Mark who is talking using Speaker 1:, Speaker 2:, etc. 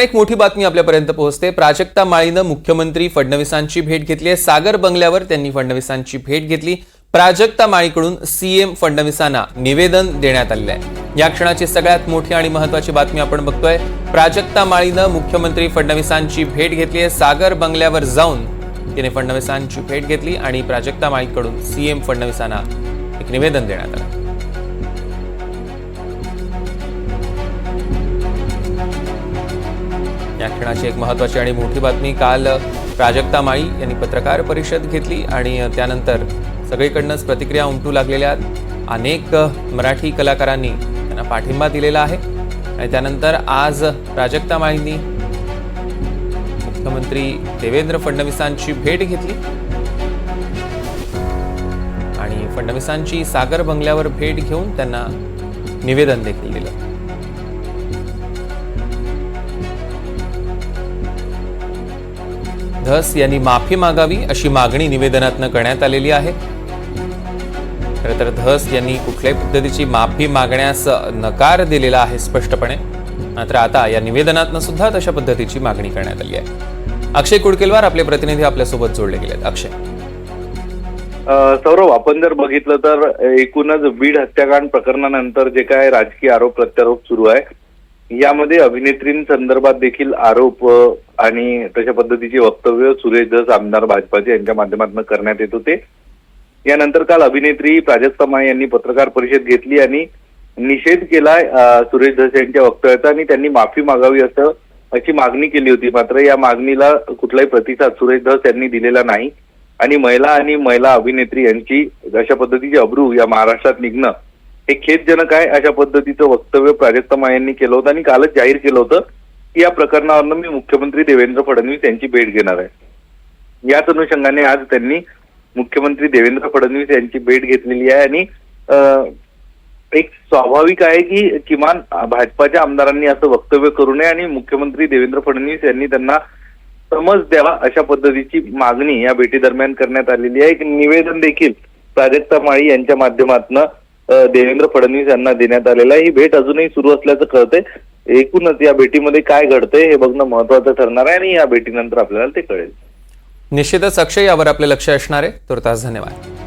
Speaker 1: एक मोठी बातमी आपल्यापर्यंत पोहोचते. प्राजक्ता माळीनं मुख्यमंत्री फडणवीसांची भेट घेतली आहे. सागर बंगल्यावर त्यांनी फडणवीसांची भेट घेतली. प्राजक्ता माळीकडून सीएम फडणवीसांना निवेदन देण्यात आलेलं आहे. या क्षणाची सगळ्यात मोठी आणि महत्वाची बातमी आपण बघतोय. प्राजक्ता माळीनं मुख्यमंत्री फडणवीसांची भेट घेतली आहे. सागर बंगल्यावर जाऊन तिने फडणवीसांची भेट घेतली आणि प्राजक्ता माळीकडून सीएम फडणवीसांना एक निवेदन देण्यात आलं. या क्षणाची एक महत्त्वाची आणि मोठी बातमी काल प्राजक्ता माळी यांनी पत्रकार परिषद घेतली आणि त्यानंतर सगळीकडनंच प्रतिक्रिया उमटू लागलेल्या अनेक मराठी कलाकारांनी त्यांना पाठिंबा दिलेला आहे. आणि त्यानंतर आज प्राजक्ता माळींनी मुख्यमंत्री देवेंद्र फडणवीसांची भेट घेतली. आणि फडणवीसांची सागर बंगल्यावर भेट घेऊन त्यांना निवेदन देखील दिलं. धस यांनी माफी मागावी अशी मागणी निवेदनातनं करण्यात आलेली आहे. खरं तर धस यांनी कुठल्याही पद्धतीची माफी मागण्यास नकार दिलेला आहे स्पष्टपणे. मात्र आता या निवेदनातनं सुद्धा तशा पद्धतीची मागणी करण्यात आली आहे. अक्षय कुडकेलवार आपले प्रतिनिधी आपल्यासोबत जोडले गेले आहेत अक्षय.
Speaker 2: अ, सौरभ आपण जर बघितलं तर एकूणच बीड हत्याकांड प्रकरणानंतर जे काय राजकीय आरोप प्रत्यारोप सुरू आहे यामध्ये अभिनेत्रींसंदर्भात देखील आरोप आणि तशा पद्धतीचे वक्तव्य सुरेश धस आमदार भाजपाचे यांच्या माध्यमातून करण्यात येत होते. यानंतर काल अभिनेत्री प्राजक्ता माय यांनी पत्रकार परिषद घेतली आणि निषेध केला सुरेश धस यांच्या वक्तव्याचा आणि त्यांनी माफी मागावी असं अशी मागणी केली होती. मात्र या मागणीला कुठलाही प्रतिसाद सुरेश धस यांनी दिलेला नाही. आणि महिला आणि महिला अभिनेत्री यांची अशा पद्धतीची अब्रू या महाराष्ट्रात निघणं हे खेदजनक आहे. अशा पद्धतीचं वक्तव्य प्राजक्ता माळी यांनी केलं होतं आणि कालच जाहीर केलं होतं. की या प्रकरणावरनं मी मुख्यमंत्री देवेंद्र फडणवीस यांची भेट घेणार आहे. याच अनुषंगाने आज त्यांनी मुख्यमंत्री देवेंद्र फडणवीस यांची भेट घेतलेली आहे आणि एक स्वाभाविक आहे की किमान भाजपाच्या आमदारांनी असं वक्तव्य करू नये आणि मुख्यमंत्री देवेंद्र फडणवीस यांनी त्यांना समज द्यावा अशा पद्धतीची मागणी या भेटी दरम्यान करण्यात आलेली आहे. एक निवेदन देखील प्राजक्ता माळी यांच्या माध्यमातून देवेंद्र फडणवीस यांना देण्यात आलेलं आहे. ही भेट अजूनही सुरू असल्याचं कळतंय. एकूणच या भेटीमध्ये काय घडतंय हे बघणं महत्वाचं ठरणार आहे आणि या भेटीनंतर आपल्याला ते कळेल.
Speaker 1: निश्चितच अक्षय यावर आपले लक्ष असणार आहे. तुर्तास धन्यवाद.